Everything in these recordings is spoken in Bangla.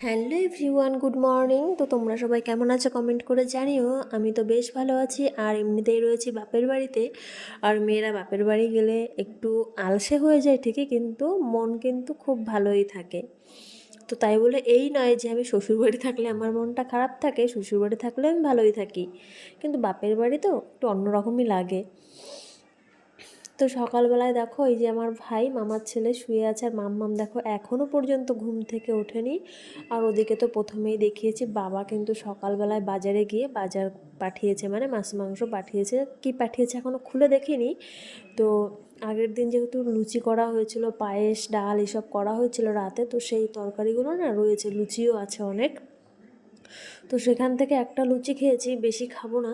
Hello everyone, good morning. তো তোমরা সবাই কেমন আছো কমেন্ট করে জানিও। আমি তো বেশ ভালো আছি, আর এমনিতেই রয়েছি বাপের বাড়িতে। আর মেয়েরা বাপের বাড়ি গেলে একটু আলসে হয়ে যায় ঠিকই, কিন্তু মন কিন্তু খুব ভালোই থাকে। তো তাই বলে এই নয় যে আমি শ্বশুরবাড়ি থাকলে আমার মনটা খারাপ থাকে শ্বশুরবাড়ি থাকলে আমি ভালোই থাকি। কিন্তু বাপের বাড়ি তো একটু অন্যরকমই লাগে। তো সকালবেলায় দেখো এই যে আমার ভাই, মামার ছেলে শুয়ে আছে আর মাম্মাম দেখো এখনও পর্যন্ত ঘুম থেকে ওঠেনি। আর ওদিকে তো প্রথমেই দেখিয়েছি, বাবা কিন্তু সকালবেলায় বাজারে গিয়ে বাজার পাঠিয়েছে মানে মাছ মাংস পাঠিয়েছে। কি পাঠিয়েছে এখনও খুলে দেখিনি। তো আগের দিন যেহেতু লুচি করা হয়েছিল, পায়েস, ডাল এসব করা হয়েছিল রাতে, তো সেই তরকারিগুলো না রয়েছে, লুচিও আছে অনেক। তো সেখান থেকে একটা লুচি খেয়েছি, বেশি খাব না।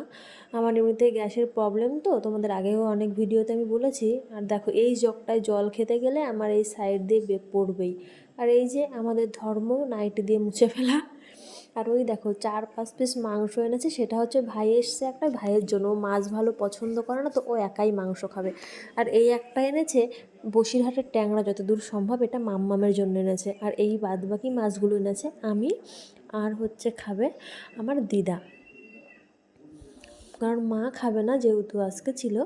আমার এমনিতে গ্যাসের প্রবলেম তো, তোমাদের আগেও অনেক ভিডিওতে আমি বলেছি। আর দেখো, এই জগটায় জল খেতে গেলে আমার এই সাইড দিয়ে বে পড়বেই। আর এই যে আমাদের ধর্ম নাইটি দিয়ে মুছে ফেলা। আর ওই দেখো, চার পাঁচ পিস মাংস এনেছে, সেটা হচ্ছে ভাই এসছে একটা, ভাইয়ের জন্য। মাছ ভালো পছন্দ করে না, তো ও একাই মাংস খাবে। আর এই একটা এনেছে, বসিরহাটের ট্যাংরা, যতদূর সম্ভব এটা মাম্মামের জন্য এনেছে। আর এই বাদবাকি মাছগুলো এনেছে আমি। আর হচ্ছে খাবে আমার দিদা। কারণ মা খাবে না যেহেতু আজকে ছিল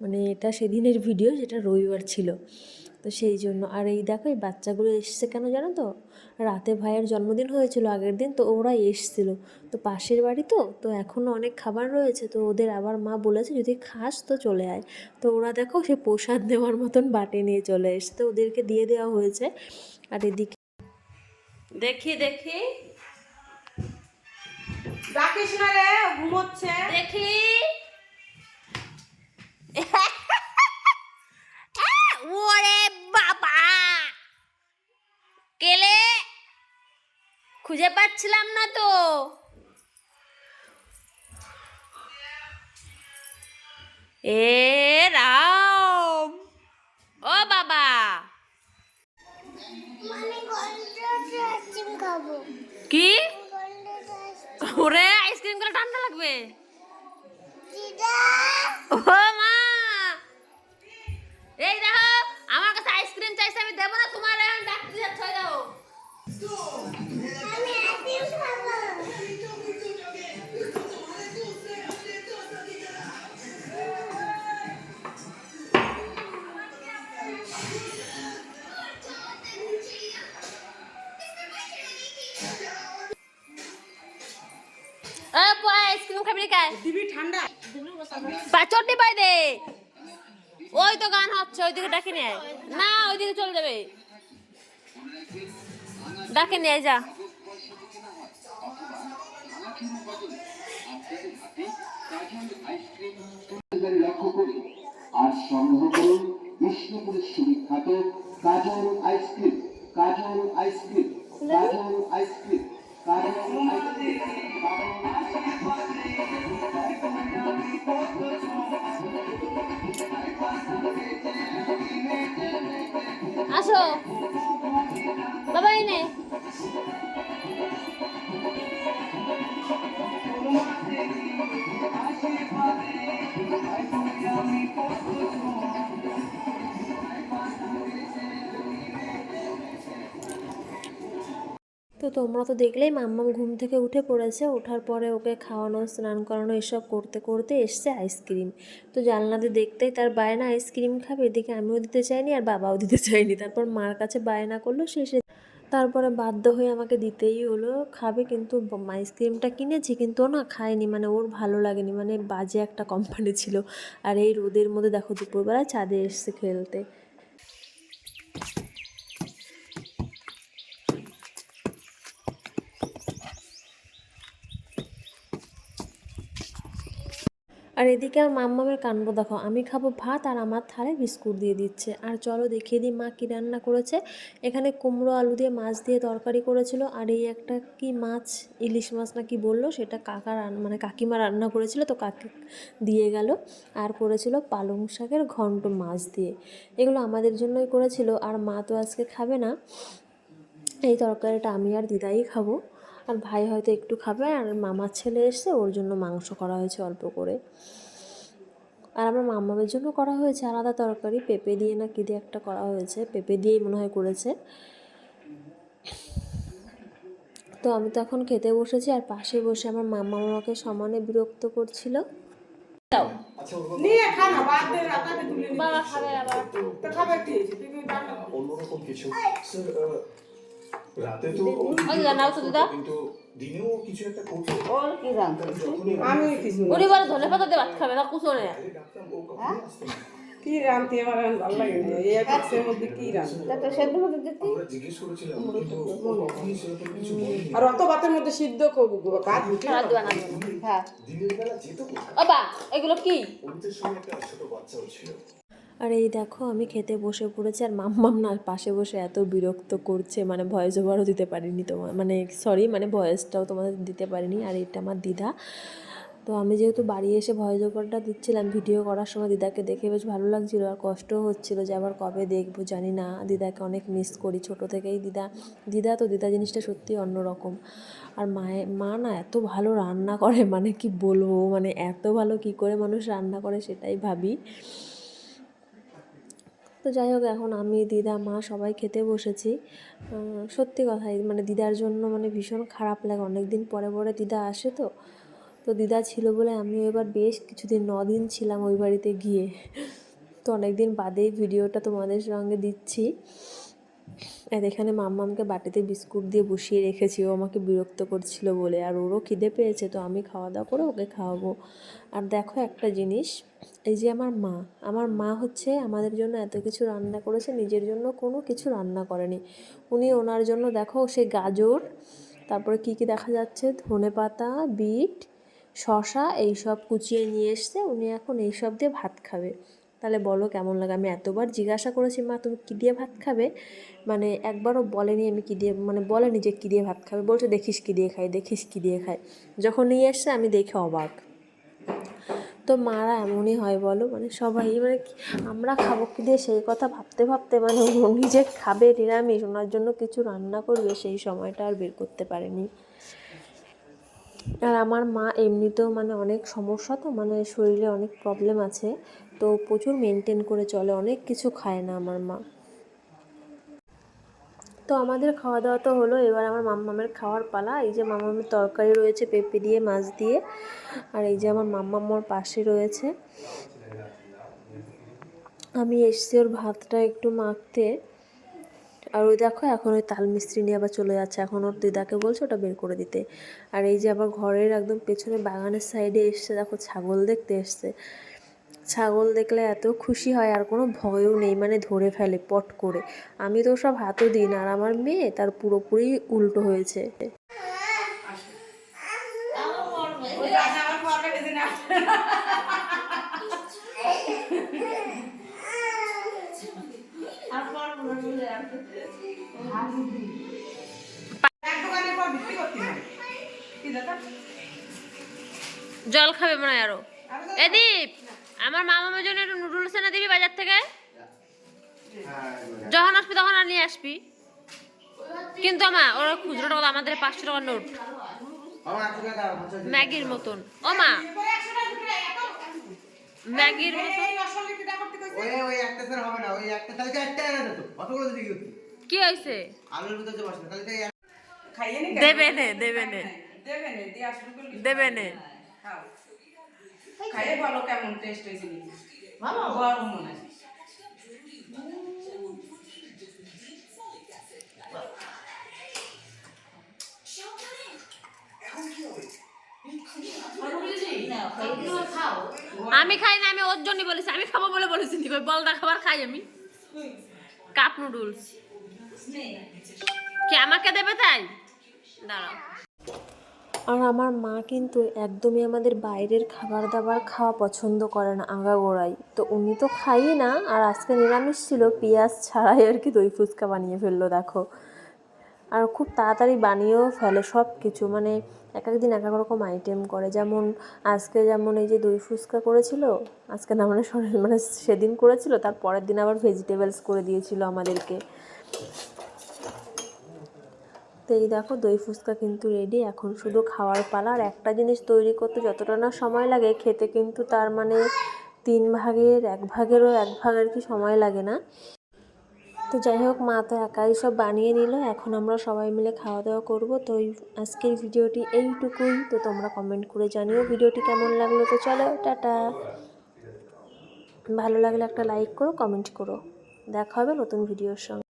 মানে এটা সেদিনের ভিডিও যেটা রবিবার ছিল। তো সেই জন্য, আর এই দেখো, এই বাচ্চাগুলো এসছে কেন জানো তো? রাতে ভাইয়ের জন্মদিন হয়েছিল আগের দিন, তো ওরা এসছিল। তো পাশের বাড়ি তো তো এখনও অনেক খাবার রয়েছে, তো ওদের আবার মা বলেছে, যদি খাস তো চলে আয়। তো ওরা দেখো, সে প্রসাদ নেওয়ার মতন বাটে নিয়ে চলে এসছে। তো ওদেরকে দিয়ে দেওয়া হয়েছে। আর এদিকে দেখি দেখি। ডাকিস না রে ঘুমোচ্ছে। দেখি। ওরে বাবা! কেলে? খুঁজে পাচ্ছিলাম না তো। এ রাম। ও বাবা! কি? ঠান্ডা লাগবে? ও মা! এই দেখো আমার কাছে আইসক্রিম চাইছে আমি দেবো না তোমার এখন ডাক্তার যাচ্ছে হয়ে দিবি ঠান্ডা? পাচটি পাই দে। ওই তো গান হচ্ছে ওইদিকে ডাকে নিয়ে আয়। না ওইদিকে চলে যাবে। ডাকে নিয়ে যা। লক্ষ্য করি আর সংগ্রহ করুন বিষ্ণুপুরের সুবিখ্যাত Kajal ice cream Kajal ice cream Kajal ice cream. আসো। বাবা এনে। তোমরা তো দেখলেই মাম্মাম ঘুম থেকে উঠে পড়েছে। ওঠার পরে ওকে খাওয়ানো, স্নান করানো, এসব করতে করতে এসছে আইসক্রিম। তো জানলাতে দেখতেই তার বায়না আইসক্রিম খাবে, এদিকে আমিও দিতে চাইনি আর বাবাও দিতে চাইনি। তারপর মার কাছে বায়না করল শেষে তারপরে বাধ্য হয়ে আমাকে দিতেই হলো, খাবে কিন্তু আইসক্রিমটা কিনেছি কিন্তু ও না খায়নি মানে ওর ভালো লাগেনি মানে বাজে একটা কোম্পানি ছিল। আর এই রোদের মধ্যে দেখো দুপুরবেলা ছাদে এসছে খেলতে। আর এদিকে আর মাম্মামের কাণ্ড দেখো। আমি খাব ভাত আর আমার থালে বিস্কুট দিয়ে দিচ্ছে। আর চলো দেখিয়ে দিই মা কী রান্না করেছে। এখানে কুমড়ো আলু দিয়ে মাছ দিয়ে তরকারি করেছিল। আর এই একটা কি মাছ, ইলিশ মাছ না কি বলল, সেটা কাকা মানে কাকিমা রান্না করেছিল, তো কাকি দিয়ে গেল। আর করেছিল পালং শাকের ঘন্ট মাছ দিয়ে। এগুলো আমাদের জন্যই করেছিল। আর মা তো আজকে খাবে না। এই তরকারিটা আমি আর দিদাই খাব। আর ভাই হয়তো একটু খাবে আর মামার ছেলে এসছে ওর জন্য মাংস করা হয়েছে অল্প করে। আর আমার মামামের জন্য করা হয়েছে আলাদা তরকারি পেঁপে দিয়ে না কী দিয়ে একটা করা হয়েছে পেঁপে দিয়েই মনে হয় করেছে। তো আমি তো এখন খেতে বসেছি আর পাশে বসে আমার মামা আমাকে সমানে বিরক্ত করছিল। বাবা খাবে আবার। কিছু। রাতে তো দিদা নাও তো দিদা কিন্তু দিনেও কিছু একটা করতো। ওর কি যখনই আমি কিছু না। উনি বলে ধনে পাতা দিয়ে ভাত খাবে না কুচনে আগে ডাকতাম ও কখনোই আসতো না। কি রাঁধতে আমার আর ভালো লাগে না। এই এপিক্সের মধ্যে কি জিজ্ঞেস করেছিলাম কিন্তু ও কিছু আর অত ভাতের মধ্যে সিদ্ধ করব কাজ হচ্ছে না। হ্যাঁ। দিনের বেলা যেত কোথায়? ও বা এগুলো কি? অমিতের সঙ্গে একটা ছোট বাচ্চাও ছিল। আর এই দেখো, আমি খেতে বসে পড়েছি আর মাম্মাম না পাশে বসে এত বিরক্ত করছে মানে ভয়েস ওভারও দিতে পারিনি তোমার মানে সরি মানে ভয়েসটাও তোমাদের দিতে পারিনি আর এটা আমার দিদা। তো আমি যেহেতু বাড়ি এসে ভয়েস ওভারটা দিচ্ছিলাম ভিডিও করার সময় দিদাকে দেখে বেশ ভালো লাগছিল আর কষ্টও হচ্ছিল যে আবার কবে দেখব জানি না, দিদাকে অনেক মিস করি ছোট থেকেই দিদা দিদা তো দিদা জিনিসটা সত্যি অন্যরকম। আর মায়ের মা না এত ভালো রান্না করে মানে কি বলব মানে এত ভালো কি করে মানুষ রান্না করে সেটাই ভাবি। তো যাই হোক, এখন আমি, দিদা, মা সবাই খেতে বসেছি। সত্যি কথাই মানে দিদার জন্য মানে ভীষণ খারাপ লাগে। অনেক দিন পরে পরে দিদা আসে তো তো দিদা ছিল বলে আমি এবার বেশ কিছুদিন দিন ছিলাম ওই বাড়িতে গিয়ে। তো অনেক দিন বাদেই ভিডিওটা তোমাদের সঙ্গে দিচ্ছি। আর এখানে মাম্মামকে বাটিতে বিস্কুট দিয়ে বসিয়ে রেখেছি। ও আমাকে বিরক্ত করছিল বলে। আর ওরও খিদে পেয়েছে, তো আমি খাওয়া দাওয়া করে ওকে খাওয়াবো। আর দেখো একটা জিনিস, এই যে আমার মা আমার মা হচ্ছে আমাদের জন্য এত কিছু রান্না করেছে, নিজের জন্য কোনো কিছু রান্না করেনি। উনি ওনার জন্য দেখো সে গাজর, তারপরে কি কি দেখা যাচ্ছে, ধনে পাতা, বিট শশা এইসব কুচিয়ে নিয়ে এসছে। উনি এখন এইসব দিয়ে ভাত খাবে। তাহলে বলো কেমন লাগে? আমি এতবার জিজ্ঞাসা করেছি, মা, তুমি কী দিয়ে ভাত খাবে? মানে একবারও বলেনি আমি কী দিয়ে মানে বলেনি যে কী দিয়ে ভাত খাবে, বলছে দেখিস কী দিয়ে খাই দেখিস কী দিয়ে খাই যখন নিয়ে এসছে আমি দেখে অবাক। তো মারা এমনই হয় বলো মানে সবাই মানে আমরা খাব কি দিয়ে? সেই কথা ভাবতে ভাবতে মানে নিজে খাবে নিরামিষ, ওনার জন্য কিছু রান্না করবে, সেই সময়টা আর বের করতে পারেনি। আর আমার মা এমনিতেও মানে অনেক সমস্যা তো মানে শরীরে অনেক প্রবলেম আছে, তো প্রচুর মেনটেন করে চলে, অনেক কিছু খায় না আমার মা। তো আমাদের খাওয়া দাওয়া তো হলো, এবার আমার মাম্মামের খাওয়ার পালা, এই যে মাম্মামের তরকারি রয়েছে, পেঁপে দিয়ে, মাছ দিয়ে, আর এই যে আমার মাম্মাম্মর পাশে রয়েছে। আমি এসছি ওর ভাতটা একটু মাখতে আর ওই দেখো এখন ওই তাল মিস্ত্রি নিয়ে আবার চলে যাচ্ছে। এখন ওর দিদাকে বলছে ওটা বের করে দিতে। আর এই যে আবার ঘরের একদম পেছনে বাগানের সাইডে এসছে, দেখো ছাগল দেখতে এসছে। ছাগল দেখলে এত খুশি হয়, আর কোনো ভয়ও নেই মানে ধরে ফেলে পট করে। আমি তো সব হাতও দিই না, আর আমার মেয়ে তার পুরোপুরি উল্টো হয়েছে ওই রাজা আমার খাওয়ার খেতে না এক দোকানের পর বিক্রি করতে হয় কি দাদা জল খাবে মনে হয় আরও। এদীপ আমার মামার জন্য একটু নুডলস এনে দিবি বাজার থেকে। যখন আসবি তখন আর নিয়ে আসবি। কিন্তু আমা ওরা খুচরো টাকা আমাদের পাঁচশো টাকার নোট। ম্যাগির মতন। ও মা এরপরে একশো টাকা বিক্রি হয়, এত ম্যাগির মতো। ওই ওই একটা স্যার হবে না ওই একটা তাহলে একটা এনে দিত অতগুলো দিদি কি কি হয়েছে? আলুর ভিতরে যে বসে তাহলে এই খাইয়ে নি দেবে নে দেবে নে। দেবে নে দি আসলে দেবে নে। খাও। খাইয়ে ভালো কেমন টেস্ট হয়েছে নাকি ভালো। গরম মনে হয়। আমি খাই না আমি ওর জন্য বলেছি। আমি খাব বলে বলেছি নি, বলদা খাবার খাই আমি। Cup noodles. কি আমাকে দেবে তাই? দাঁড়াও। আর আমার মা কিন্তু একদমই আমাদের বাইরের খাবার দাবার খাওয়া পছন্দ করে না আগাগোড়াই। তো উনি তো খাই না আর আজকে নিরামিষ ছিল পেঁয়াজ ছাড়াই আর কি দই ফুচকা বানিয়ে ফেলল দেখো। আর খুব তাড়াতাড়ি বানিয়েও ফেলে সব কিছু মানে এক এক দিন এক এক রকম আইটেম করে। যেমন আজকে যেমন এই যে দই ফুচকা করেছিল, আজকে না মানে মানে সেদিন করেছিল, তার পরের দিন আবার ভেজিটেবলস করে দিয়েছিল আমাদেরকে। তো এই দেখো, দই ফুচকা কিন্তু রেডি এখন শুধু খাওয়ার পালা। আর একটা জিনিস তৈরি করতে যতটা না সময় লাগে, খেতে কিন্তু তার মানে তিন ভাগের, এক ভাগেরও এক ভাগ আর কি সময় লাগে না। তো যাই হোক, মা তো একাই সব বানিয়ে নিল। এখন আমরা সবাই মিলে খাওয়া দাওয়া করব। তো আজকের ভিডিওটি এইটুকুই। তো তোমরা কমেন্ট করে জানিও ভিডিওটি কেমন লাগল। তো চলো, টাটা। ভালো লাগলে একটা লাইক করো কমেন্ট করো। দেখা হবে নতুন ভিডিওর সঙ্গে।